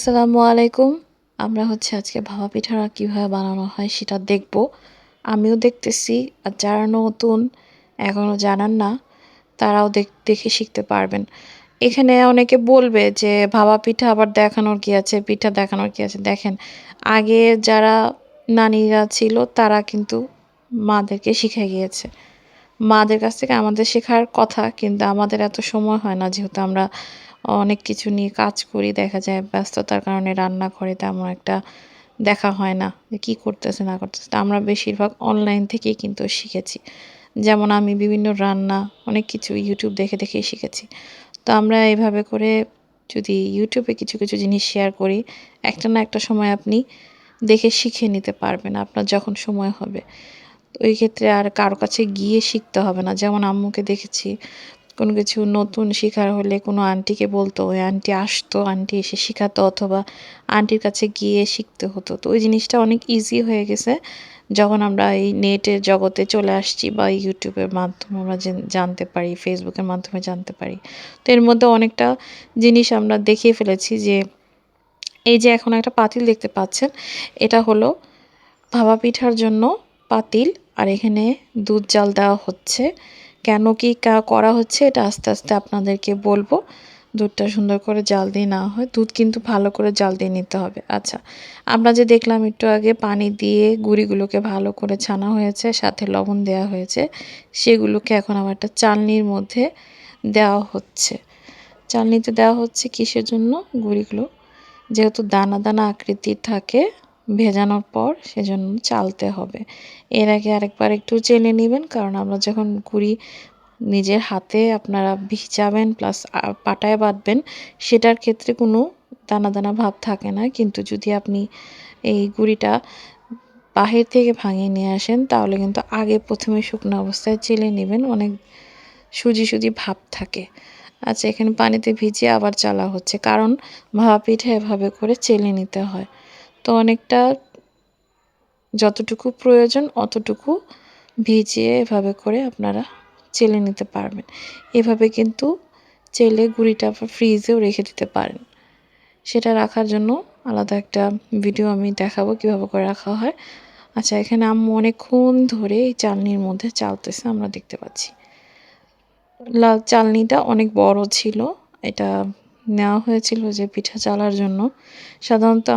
আসসালামু আলাইকুম। আমরা হচ্ছে আজকে ভাপা পিঠাটা কীভাবে বানানো হয় সেটা দেখব। আমিও দেখতেছি, আর যারা নতুন এখনও জানান না, তারাও দেখ শিখতে পারবেন। এখানে অনেকে বলবে যে, ভাপা পিঠা আবার দেখানোর কি আছে, পিঠা দেখানোর কি আছে? দেখেন, আগে যারা নানিরা ছিল, তারা কিন্তু মাদেরকে শিখে গিয়েছে। মাদের কাছ থেকে আমাদের শেখার কথা, কিন্তু আমাদের এত সময় হয় না, যেহেতু আমরা অনেক কিছু নিয়ে কাজ করি, দেখা যায় ব্যস্ততার কারণে রান্না করে তেমন একটা দেখা হয় না যে কী করতেছে, না করতেছে। আমরা বেশিরভাগ অনলাইন থেকেই কিন্তু শিখেছি। যেমন আমি বিভিন্ন রান্না, অনেক কিছু ইউটিউব দেখে দেখেই শিখেছি। তো আমরা এইভাবে করে যদি ইউটিউবে কিছু কিছু জিনিস শেয়ার করি, একটা না একটা সময় আপনি দেখে শিখে নিতে পারবেন আপনার যখন সময় হবে। ওই ক্ষেত্রে আর কারও কাছে গিয়ে শিখতে হবে না। যেমন আম্মুকে দেখেছি কোনো কিছু নতুন শেখার হলে কোনো আন্টিকে বলতো, ওই আন্টি আসতো, আন্টি এসে শেখাতো অথবা আন্টির কাছে গিয়ে শিখতে হতো। তো ওই জিনিসটা অনেক ইজি হয়ে গেছে। যখন আমরা এই নেটের জগতে চলে আসছি বা ইউটিউবের মাধ্যমে আমরা জানতে পারি, ফেসবুকের মাধ্যমে জানতে পারি, তো এর মধ্যে অনেকটা জিনিস আমরা দেখিয়ে ফেলেছি যে এই যে এখন একটা পাতিল দেখতে পাচ্ছেন, এটা হলো ভাবা পিঠার জন্য পাতিল আর এখানে দুধ জাল দেওয়া হচ্ছে। কেন কি করা হচ্ছে, এটা আস্তে আস্তে আপনাদেরকে বলব। দুধটা সুন্দর করে জাল দিয়ে নেওয়া হয়। দুধ কিন্তু ভালো করে জাল দিয়ে নিতে হবে। আচ্ছা আমরা যে দেখলাম একটু আগে পানি দিয়ে গুঁড়িগুলোকে ভালো করে ছানা হয়েছে, সাথে লবণ দেওয়া হয়েছে, সেগুলোকে এখন আবার একটা চালনির মধ্যে দেওয়া হচ্ছে। চালনিতে দেওয়া হচ্ছে কিসের জন্য? গুঁড়িগুলো। যেহেতু দানা দানা আকৃতির থাকে ভেজানোর পর সেজন্য চালতে হবে। এর আগে আরেকবার একটু চেনে নেবেন, কারণ আমরা যখন গুঁড়ি নিজের হাতে আপনারা ভিজাবেন প্লাস পাটায় বাঁধবেন, সেটার ক্ষেত্রে কোনো দানা দানা ভাব থাকে না। কিন্তু যদি আপনি এই গুঁড়িটা বাহির থেকে ভাঙিয়ে নিয়ে আসেন, তাহলে কিন্তু আগে প্রথমে শুকনো অবস্থায় চেলে নেবেন, অনেক সুজি সুজি ভাব থাকে। আচ্ছা এখানে পানিতে ভিজিয়ে আবার চালা হচ্ছে, কারণ ভাপা এভাবে করে চেলে নিতে হয়। তো অনেকটা যতটুকু প্রয়োজন, অতটুকু ভিজিয়ে এভাবে করে আপনারা চেলে নিতে পারবেন। এভাবে কিন্তু চেলে গুঁড়িটা ফ্রিজেও রেখে দিতে পারেন। সেটা রাখার জন্য আলাদা একটা ভিডিও আমি দেখাবো কীভাবে করে রাখা হয়। আচ্ছা এখানে আম্মু অনেকক্ষণ ধরে এই চালনির মধ্যে চালতেছে, আমরা দেখতে পাচ্ছি। লাল চালনিটা অনেক বড় ছিল, এটা নেওয়া হয়েছিল যে পিঠা চালার জন্য। সাধারণত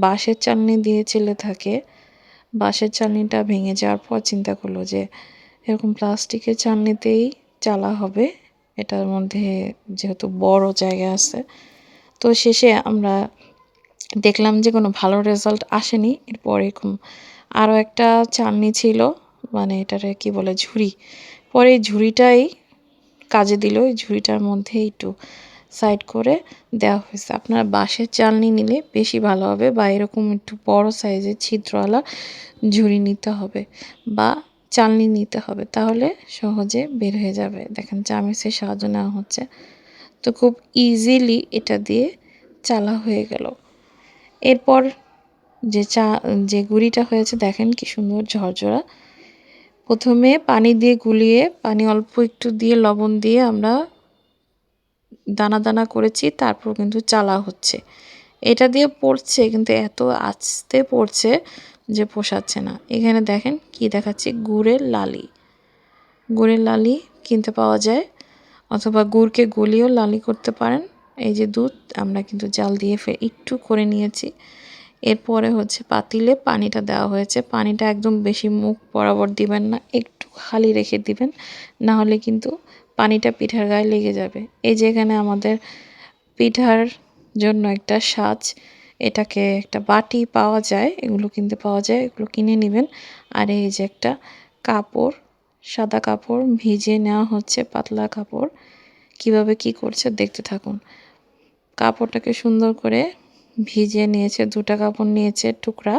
বাঁশের চালনি দিয়ে চেলে থাকে। বাঁশের চালনিটা ভেঙে যাওয়ার পর চিন্তা করল যে, এরকম প্লাস্টিকের চালনিতেই চালা হবে। এটার মধ্যে যেহেতু বড় জায়গা আছে। তো শেষে আমরা দেখলাম যে কোনো ভালো রেজাল্ট আসেনি। এরপর এরকম আরও একটা চালনি ছিল মানে এটারে কি বলে ঝুড়ি। পরে ঝুড়িটাই কাজে দিল। ওই ঝুড়িটার মধ্যে একটু সাইড করে দেওয়া হয়েছে। আপনারা বাঁশের চালনি নিলে বেশি ভালো হবে বা এরকম একটু বড় সাইজের ছিদ্রওয়ালা ঝুড়ি নিতে হবে বা চালনি নিতে হবে, তাহলে সহজে বের হয়ে যাবে। দেখেন চামিচের সাহায্য নেওয়া হচ্ছে। তো খুব ইজিলি এটা দিয়ে চালা হয়ে গেল। এরপর যে চা, যে গুড়িটা হয়েছে, দেখেন কি সুন্দর ঝরঝরা। প্রথমে পানি দিয়ে গুলিয়ে, পানি অল্প একটু দিয়ে লবণ দিয়ে আমরা দানা দানা করেছি, তারপর কিন্তু চালা হচ্ছে। এটা দিয়ে পড়ছে, কিন্তু এত আস্তে পড়ছে যে পোষাচ্ছে না। এখানে দেখেন কি দেখাচ্ছি, গুড়ের লালি। গুড়ের লালি কিনতে পাওয়া যায়, অথবা গুড়কে গলিয়েও লালি করতে পারেন। এই যে দুধ, আমরা কিন্তু জাল দিয়ে ফের একটু করে নিয়েছি। এরপরে হচ্ছে পাতিলে পানিটা দেওয়া হয়েছে। পানিটা একদম বেশি মুখ বরাবর দিবেন না, একটু খালি রেখে দিবেন। না হলে কিন্তু পানিটা পিঠার গায়ে লেগে যাবে। এই যে এখানে আমাদের পিঠার জন্য একটা সাজ, এটাকে একটা বাটি পাওয়া যায়, এগুলো কিনতে পাওয়া যায়, এগুলো কিনে নেবেন। আর এই যে একটা কাপড়, সাদা কাপড় ভিজে নেওয়া হচ্ছে, পাতলা কাপড়। কীভাবে কি করছে দেখতে থাকুন। কাপড়টাকে সুন্দর করে ভিজিয়ে নিয়েছে, দুটা কাপড় নিয়েছে টুকরা।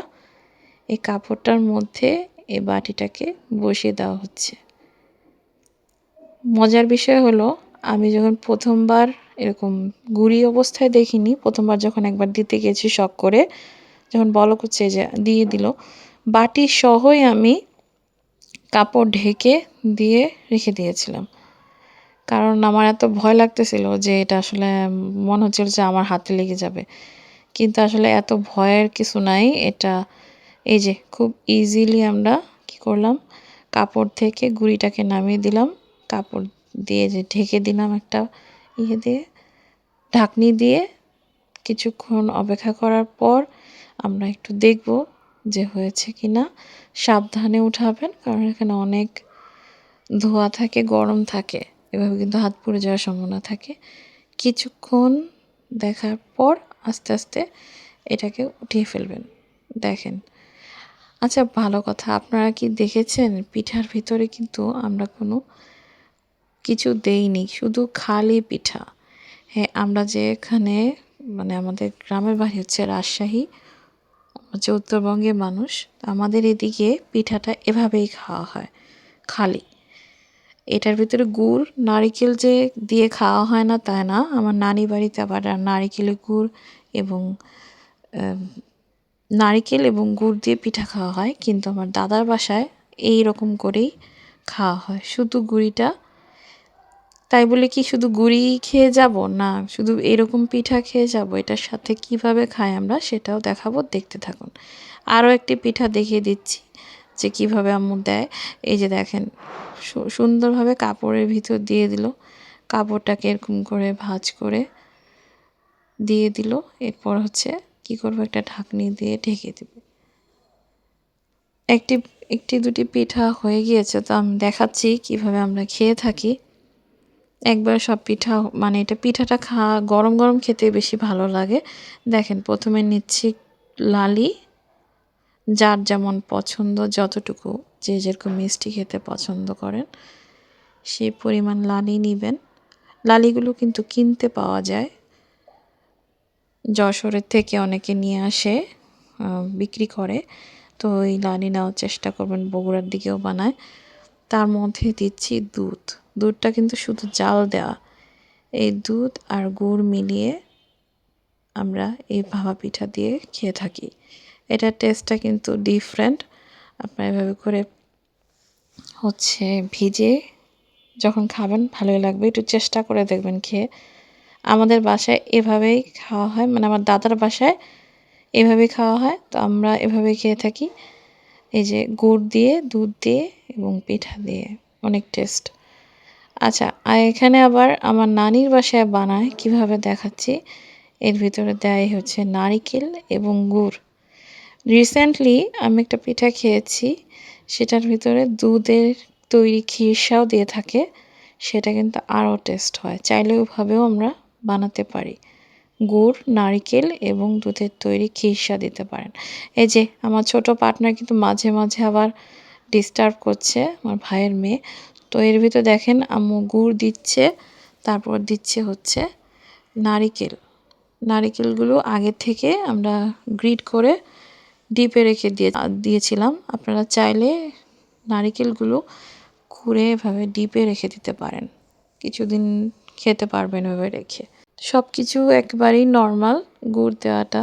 এই কাপড়টার মধ্যে এই বাটিটাকে বসিয়ে দেওয়া হচ্ছে। মজার বিষয় হলো, আমি যখন প্রথমবার এরকম গুড়ি অবস্থায় দেখিনি, প্রথমবার যখন একবার দিতে গেছি শখ করে, যখন বলক হচ্ছে যে দিয়ে দিল, বাটি সহই আমি কাপড় ঢেকে দিয়ে রেখে দিয়েছিলাম। কারণ আমার এত ভয় লাগতেছিল যে এটা আসলে মনে হচ্ছিল যে আমার হাতে লেগে যাবে। কিন্তু আসলে এত ভয়ের কিছু নাই, এটা এই যে খুব ইজিলি আমরা কি করলাম, কাপড় থেকে গুঁড়িটাকে নামিয়ে দিলাম কাপড় দিয়ে যে ঢেকে দিলাম একটা ইয়ে দিয়ে, ঢাকনি দিয়ে কিছুক্ষণ অপেক্ষা করার পর আমরা একটু দেখব যে হয়েছে কি না সাবধানে উঠাবেন, কারণ এখানে অনেক ধোয়া থাকে, গরম থাকে। এভাবে কিন্তু হাত পুড়ে যাওয়ার সম্ভাবনা থাকে। কিছুক্ষণ দেখার পর আস্তে আস্তে এটাকে উঠিয়ে ফেলবেন। দেখেন। আচ্ছা ভালো কথা। আপনারা কি দেখেছেন? পিঠার ভিতরে কিন্তু আমরা কোনো কিছু দেইনি, শুধু খালি পিঠা। হ্যাঁ আমরা যে এখানে মানে আমাদের গ্রামের বাড়ি হচ্ছে রাজশাহী হচ্ছে উত্তরবঙ্গের মানুষ, আমাদের এদিকে পিঠাটা এভাবেই খাওয়া হয়, খালি। এটার ভিতরে গুড়, নারিকেল যে দিয়ে খাওয়া হয় না তা না, আমার নানি বাড়িতে আবার নারিকেলের গুড় এবং নারিকেল এবং গুড় দিয়ে পিঠা খাওয়া হয়, কিন্তু আমার দাদার বাসায় এই রকম করেই খাওয়া হয়। শুধু গুড়িটা তাই বলে কি শুধু গুড়ি খেয়ে যাব? না, শুধু এরকম পিঠা খেয়ে যাব? এটার সাথে কীভাবে খাই আমরা সেটাও দেখাবো, দেখতে থাকুন। আরও একটি পিঠা দেখিয়ে দিচ্ছি যে কীভাবে আম্মু দেয়। এই যে দেখেন সুন্দরভাবে কাপড়ের ভিতর দিয়ে দিল। কাপড়টাকে এরকম করে ভাজ করে দিয়ে দিল। এরপর হচ্ছে কি করব? একটা ঢাকনি দিয়ে ঢেকে দেব। একটি একটি দুটি পিঠা হয়ে গিয়েছে, তো আমি দেখাচ্ছি কীভাবে আমরা খেয়ে থাকি। একবার সব পিঠা মানে এটা পিঠাটা খা, গরম গরম খেতে বেশি ভালো লাগে। দেখেন, প্রথমে নিচ্ছি লালি, যার যেমন পছন্দ, যতটুকু যে যেরকম মিষ্টি খেতে পছন্দ করেন সেই পরিমাণ লালি নেবেন। লালিগুলো কিন্তু কিনতে পাওয়া যায়। যশোরের থেকে অনেকে নিয়ে আসে বিক্রি করে। তো এই লালি নেওয়ার চেষ্টা করবেন, বগুড়ার দিকেও বানায়। তার মধ্যে দিচ্ছি দুধ। দুধটা কিন্তু শুধু জাল দেওয়া এই দুধ আর গুড় মিলিয়ে আমরা এই ভাপা পিঠা দিয়ে খেয়ে থাকি। এটার টেস্টটা কিন্তু ডিফারেন্ট আপনার এভাবে করে হচ্ছে ভিজে যখন খাবেন, ভালোই লাগবে। একটু চেষ্টা করে দেখবেন খেয়ে। আমাদের বাসায় এভাবেই খাওয়া হয়। মানে আমার দাদার বাসায় এভাবেই খাওয়া হয়। তো আমরা এভাবেই খেয়ে থাকি। এই যে গুড় দিয়ে, দুধ দিয়ে এবং পিঠা দিয়ে। অনেক টেস্ট আচ্ছা আর এখানে আবার আমার নানির বাসায় বানায়, কীভাবে দেখাচ্ছি? এর ভিতরে দেয় হচ্ছে নারিকেল এবং গুড়। রিসেন্টলি আমি একটা পিঠা খেয়েছি, সেটার ভিতরে দুধের তৈরি খিরসাও দিয়ে থাকে, সেটা কিন্তু আরও টেস্ট হয়। চাইলে ওইভাবেও আমরা বানাতে পারি। গুড়, নারিকেল এবং দুধের তৈরি খিরসা দিতে পারেন। এই যে, আমার ছোট পার্টনার কিন্তু মাঝে মাঝে আবার ডিস্টার্ব করছে, আমার ভাইয়ের মেয়ে। তো এর ভিতর দেখেন আম্মু গুড় দিচ্ছে, তারপর দিচ্ছে হচ্ছে নারিকেল। নারিকেলগুলো আগে থেকে আমরা গ্রিড করে ডিপে রেখে দিয়ে দিয়েছিলাম। আপনারা চাইলে নারিকেলগুলো খুঁড়ে এভাবে ডিপে রেখে দিতে পারেন। কিছুদিন খেতে পারবেন এভাবে রেখে। সব কিছু একবারেই নর্মাল গুড় দেওয়াটা।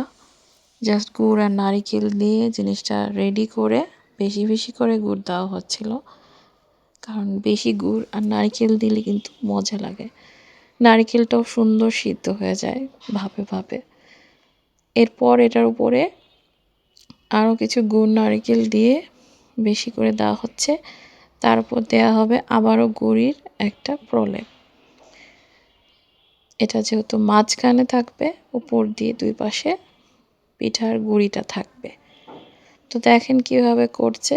জাস্ট গুড় আর নারিকেল দিয়ে জিনিসটা রেডি করে বেশি বেশি করে গুড় দেওয়া হচ্ছিল। কারণ বেশি গুড় আর নারকেল দিলে কিন্তু মজা লাগে। নারকেলটাও সুন্দর সিদ্ধ হয়ে যায় ভাপে ভাপে। এরপর এটার উপরে আরও কিছু গুড় নারকেল দিয়ে বেশি করে দেওয়া হচ্ছে। তার উপর দেওয়া হবে আবারও গুড়ির একটা প্রলেপ। এটা যেহেতু মাঝখানে থাকবে, উপর দিয়ে দুই পাশে পিঠার গুঁড়িটা থাকবে। তো দেখেন কীভাবে করছে।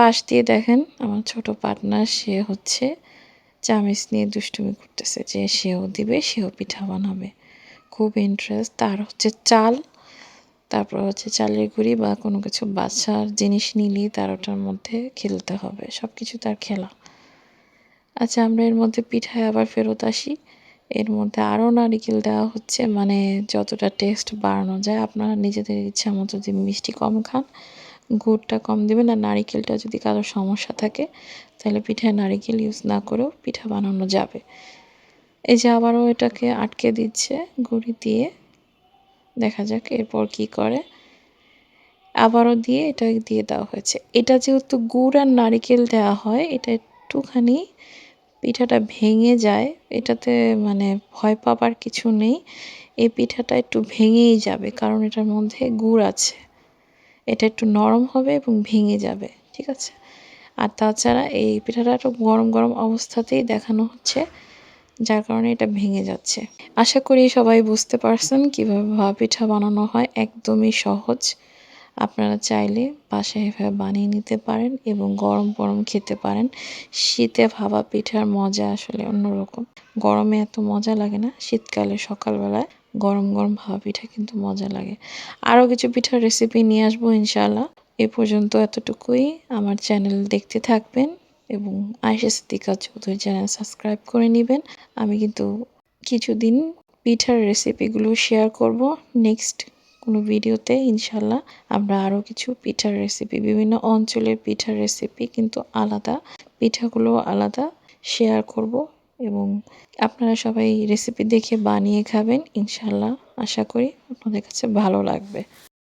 পাশ দিয়ে দেখেন, আমার ছোট পার্টনার সে হচ্ছে চামিচ নিয়ে দুষ্টুমি করতেছে যে সেও দিবে, সেও পিঠা বানাবে। খুব ইন্টারেস্ট তার হচ্ছে চাল, তারপর হচ্ছে চালের গুঁড়ি বা কোনো কিছু বাচ্চার জিনিস নিলেই তার ওটার মধ্যে খেলতে হবে। সব কিছু তার খেলা। আচ্ছা আমরা এর মধ্যে পিঠায় আবার ফেরত আসি। এর মধ্যে আরও নারিকেল দেওয়া হচ্ছে মানে যতটা টেস্ট বাড়ানো যায়। আপনারা নিজেদের ইচ্ছা মতো যদি মিষ্টি কম খান গুড়টা কম দেবেন আর নারিকেলটা যদি কারোর সমস্যা থাকে, তাহলে পিঠায় নারিকেল ইউজ না করেও পিঠা বানানো যাবে। এই যে আবারও এটাকে আটকে দিচ্ছে গুড়ি দিয়ে, দেখা যাক এরপর কি করে। আবারও দিয়ে এটা দিয়ে দেওয়া হয়েছে। এটা যেহেতু গুড় আর নারিকেল দেওয়া হয়, এটা একটুখানি পিঠাটা ভেঙে যায়, এটাতে মানে ভয় পাবার কিছু নেই। এই পিঠাটা একটু ভেঙেই যাবে, কারণ এটার মধ্যে গুড় আছে। এটা একটু নরম হবে এবং ভেঙে যাবে, ঠিক আছে? আর তাছাড়া এই পিঠাটা একটু গরম গরম অবস্থাতেই দেখানো হচ্ছে, যার কারণে এটা ভেঙে যাচ্ছে। আশা করি সবাই বুঝতে পারছেন কীভাবে ভাপা পিঠা বানানো হয়, একদমই সহজ। আপনারা চাইলে বাসায় এভাবে বানিয়ে নিতে পারেন এবং গরম গরম খেতে পারেন। শীতে ভাপা পিঠার মজা আসলে অন্যরকম। গরমে এত মজা লাগে না, শীতকালে সকালবেলায় গরম গরম ভাপা পিঠা কিন্তু মজা লাগে। আরও কিছু পিঠার রেসিপি নিয়ে আসব ইনশাআল্লাহ। এ পর্যন্ত এতটুকুই। আমার চ্যানেল দেখতে থাকবেন এবং আয়েশা সিদ্দিকা চৌধুরী চ্যানেল সাবস্ক্রাইব করে নেবেন। আমি কিন্তু কিছুদিন পিঠার রেসিপিগুলো শেয়ার করব নেক্সট কোনো ভিডিওতে ইনশাল্লাহ আমরা আরও কিছু পিঠার রেসিপি বিভিন্ন অঞ্চলের পিঠার রেসিপি কিন্তু আলাদা। পিঠাগুলো আলাদা শেয়ার করব। এবং আপনারা সবাই রেসিপি দেখে বানিয়ে খাবেন ইনশাল্লাহ আশা করি আপনাদের কাছে ভালো লাগবে।